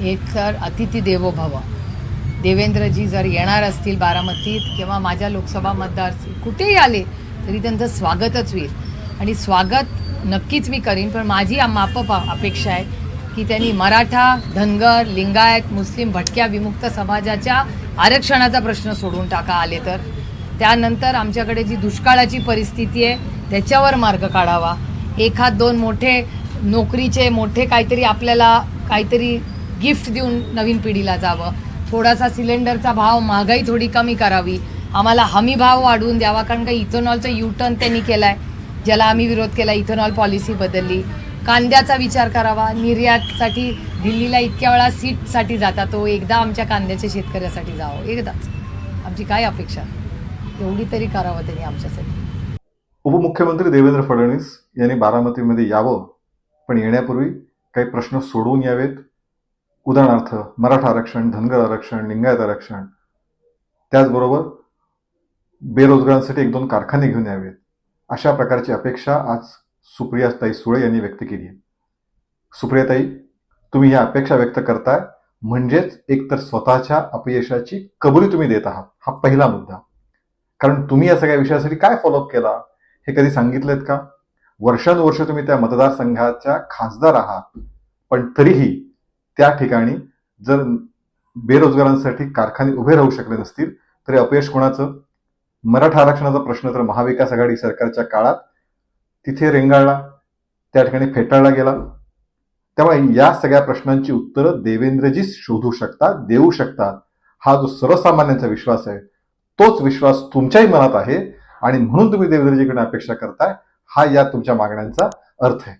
एक तर अतिथी देवो भव देवेंद्रजी जर येणार असतील बारामतीत किंवा माझ्या लोकसभा मतदार कुठेही आले तरी त्यांचं स्वागतच होईल. आणि स्वागत नक्कीच मी करीन पण माझी माप अपेक्षा आहे की त्यांनी मराठा धनगर लिंगायत मुस्लिम भटक्या विमुक्त समाजाच्या आरक्षणाचा प्रश्न सोडून टाका आले तर. त्यानंतर आमच्याकडे जी दुष्काळाची परिस्थिती आहे त्याच्यावर मार्ग काढावा. एखाद दोन मोठे नोकरीचे मोठे काहीतरी आपल्याला काहीतरी गिफ्ट देऊन नवीन पिढीला जावं. थोडासा सिलेंडरचा भाव महागाई थोडी कमी करावी. आम्हाला हमी भाव वाढवून द्यावा कारण का इथेनॉलचा युटर्न त्यांनी केलाय. ज्याला आम्ही विरोध केला इथेनॉल पॉलिसी बदलली. कांद्याचा विचार करावा. निर्यातसाठी दिल्लीला इतक्या वेळा सीटसाठी जाता तो एकदा आमच्या कांद्याच्या शेतकऱ्यासाठी जावं. एकदाच. आमची काय अपेक्षा? एवढी तरी करावं त्यांनी आमच्यासाठी. उपमुख्यमंत्री देवेंद्र फडणवीस यांनी बारामतीमध्ये यावं पण येण्यापूर्वी काही प्रश्न सोडवून यावेत. उदाहरणार्थ मराठा आरक्षण धनगर आरक्षण लिंगायत आरक्षण. त्याचबरोबर बेरोजगारांसाठी एक दोन कारखाने घेऊन यावेत. अशा प्रकारची अपेक्षा आज सुप्रियाताई सुळे यांनी व्यक्त केली आहे. सुप्रियाताई तुम्ही ह्या अपेक्षा व्यक्त करताय म्हणजेच एकतर स्वतःच्या अपयशाची कबुली तुम्ही देत आहात. हा पहिला मुद्दा. कारण तुम्ही या सगळ्या विषयासाठी काय फॉलोअप केला? हे कधी सांगितलेत का? वर्षानुवर्ष तुम्ही त्या मतदारसंघाच्या खासदार आहात. पण तरीही त्या ठिकाणी जर बेरोजगारांसाठी कारखाने उभे राहू शकले नसतील तरी अपयश कोणाचं? मराठा आरक्षणाचा प्रश्न तर महाविकास आघाडी सरकारच्या काळात तिथे रेंगाळला त्या ठिकाणी फेटाळला गेला. त्यामुळे या सगळ्या प्रश्नांची उत्तरं देवेंद्रजीच शोधू शकतात देऊ शकतात हा जो सर्वसामान्यांचा विश्वास आहे तोच विश्वास तुमच्याही मनात आहे आणि म्हणून तुम्ही देवेंद्रजीकडे अपेक्षा करताय हा या तुमच्या मागण्यांचा अर्थ आहे.